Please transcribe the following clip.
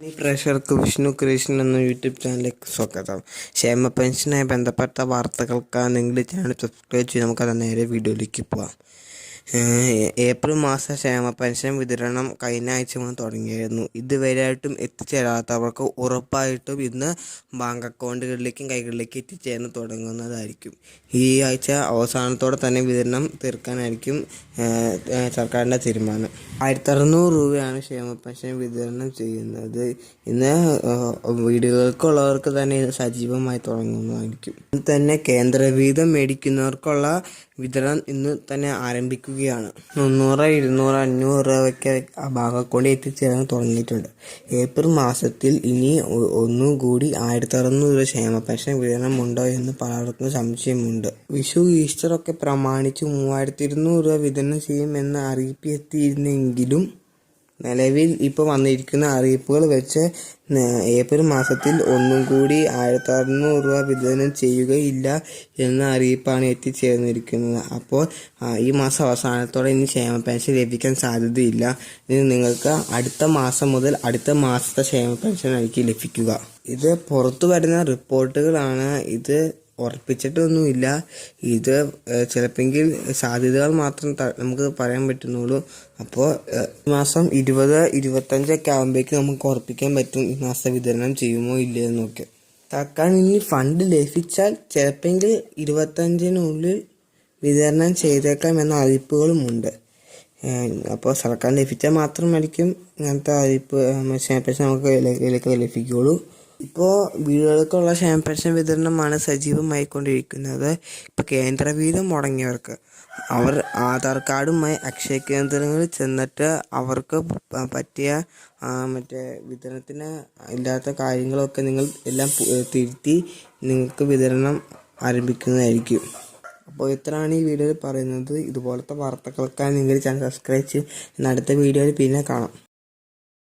പ്രേക്ഷകർക്ക് വിഷ്ണു ക്രിയേഷൻ എന്ന യൂട്യൂബ് ചാനലിലേക്ക് സ്വാഗതം. ക്ഷേമ പെൻഷനുമായി ബന്ധപ്പെട്ട വാർത്തകൾക്കാണ് നിങ്ങളുടെ ചാനൽ സബ്സ്ക്രൈബ് ചെയ്ത് നമുക്കത് നേരെ വീഡിയോയിലേക്ക് ഏഹ് ഏപ്രിൽ മാസ ക്ഷേമ പെൻഷൻ വിതരണം കഴിഞ്ഞ ആഴ്ച മുതൽ തുടങ്ങിയായിരുന്നു ഇതുവരെയായിട്ടും എത്തിച്ചേരാത്തവർക്ക് ഉറപ്പായിട്ടും ഇന്ന് ബാങ്ക് അക്കൗണ്ടുകളിലേക്കും കൈകളിലേക്കും എത്തിച്ചേർന്ന് തുടങ്ങുന്നതായിരിക്കും. ഈ ആഴ്ച അവസാനത്തോടെ തന്നെ വിതരണം തീർക്കാനായിരിക്കും സർക്കാരിന്റെ തീരുമാനം. ആയിരത്തി അറുന്നൂറ് രൂപയാണ് ക്ഷേമ പെൻഷൻ വിതരണം ചെയ്യുന്നത്. ഇന്ന് വീടുകൾക്കുള്ളവർക്ക് തന്നെ ഇത് സജീവമായി തുടങ്ങുന്നതായിരിക്കും. തന്നെ കേന്ദ്രവീതം മേടിക്കുന്നവർക്കുള്ള വിതരണം ഇന്ന് തന്നെ ആരംഭിക്കുകയാണ്. മുന്നൂറ് ഇരുന്നൂറ് അഞ്ഞൂറ് രൂപയ്ക്ക് ബാങ്ക് അക്കൗണ്ടിൽ എത്തിച്ചേരാൻ തുടങ്ങിയിട്ടുണ്ട്. ഏപ്രിൽ മാസത്തിൽ ഇനി ഒന്നുകൂടി ആയിരത്തി അറുന്നൂറ് രൂപ ക്ഷേമ പെൻഷൻ വിതരണം ഉണ്ടോ എന്ന് പലർക്കും സംശയമുണ്ട്. വിഷു ഈസ്റ്റർ ഒക്കെ പ്രമാണിച്ച് മൂവായിരത്തി ഇരുന്നൂറ് രൂപ വിതരണം ചെയ്യുമെന്ന് അറിയിപ്പ് എത്തിയിരുന്നെങ്കിലും നിലവിൽ ഇപ്പോൾ വന്നിരിക്കുന്ന അറിയിപ്പുകൾ വെച്ച് ഏപ്രിൽ മാസത്തിൽ ഒന്നും കൂടി ആയിരത്തി അറുന്നൂറ് രൂപ വിതരണം ചെയ്യുകയില്ല എന്ന അറിയിപ്പാണ് എത്തിച്ചേർന്നിരിക്കുന്നത്. അപ്പോൾ ഈ മാസം അവസാനത്തോടെ ഇനി ക്ഷേമ പെൻഷൻ ലഭിക്കാൻ സാധ്യതയില്ല. ഇനി നിങ്ങൾക്ക് അടുത്ത മാസം മുതൽ അടുത്ത മാസത്തെ ക്ഷേമ പെൻഷൻ ആയിരിക്കും ലഭിക്കുക. ഇത് പുറത്തു വരുന്ന റിപ്പോർട്ടുകളാണ്. ഇത് ഉറപ്പിച്ചിട്ടൊന്നുമില്ല. ഇത് ചിലപ്പെങ്കിൽ സാധ്യതകൾ മാത്രം നമുക്ക് പറയാൻ പറ്റുന്നുള്ളൂ. അപ്പോൾ ഈ മാസം ഇരുപത് ഇരുപത്തഞ്ചൊക്കെ ആകുമ്പോഴേക്കും നമുക്ക് ഉറപ്പിക്കാൻ പറ്റും ഈ മാസം വിതരണം ചെയ്യുമോ ഇല്ലയോ എന്നൊക്കെ. തക്കാൻ ഇനി ഫണ്ട് ലഭിച്ചാൽ ചിലപ്പെങ്കിൽ ഇരുപത്തഞ്ചിനുള്ളിൽ വിതരണം ചെയ്തേക്കാം എന്ന അറിയിപ്പുകളുമുണ്ട്. അപ്പോൾ സർക്കാർ ലഭിച്ചാൽ മാത്രമായിരിക്കും ഇങ്ങനത്തെ അറിയിപ്പ് നമുക്ക് ലഭിക്കുകയുള്ളൂ ഇപ്പോൾ വീടുകൾക്കുള്ള ക്ഷേമ പെൻഷൻ വിതരണമാണ് സജീവമായിക്കൊണ്ടിരിക്കുന്നത്. ഇപ്പോൾ കേന്ദ്ര വീതം മുടങ്ങിയവർക്ക് അവർ ആധാർ കാർഡുമായി അക്ഷയ കേന്ദ്രങ്ങളിൽ ചെന്നിട്ട് അവർക്ക് പറ്റിയ മറ്റേ വിതരണത്തിന് ഇല്ലാത്ത കാര്യങ്ങളൊക്കെ നിങ്ങൾ എല്ലാം തിരുത്തി നിങ്ങൾക്ക് വിതരണം ആരംഭിക്കുന്നതായിരിക്കും. അപ്പോൾ ഇത്രയാണ് ഈ വീഡിയോയിൽ പറയുന്നത്. ഇതുപോലത്തെ വാർത്തകൾക്കായി നിങ്ങൾ ചാനൽ സബ്സ്ക്രൈബ് ചെയ്യും. അടുത്ത വീഡിയോയിൽ പിന്നെ കാണാം.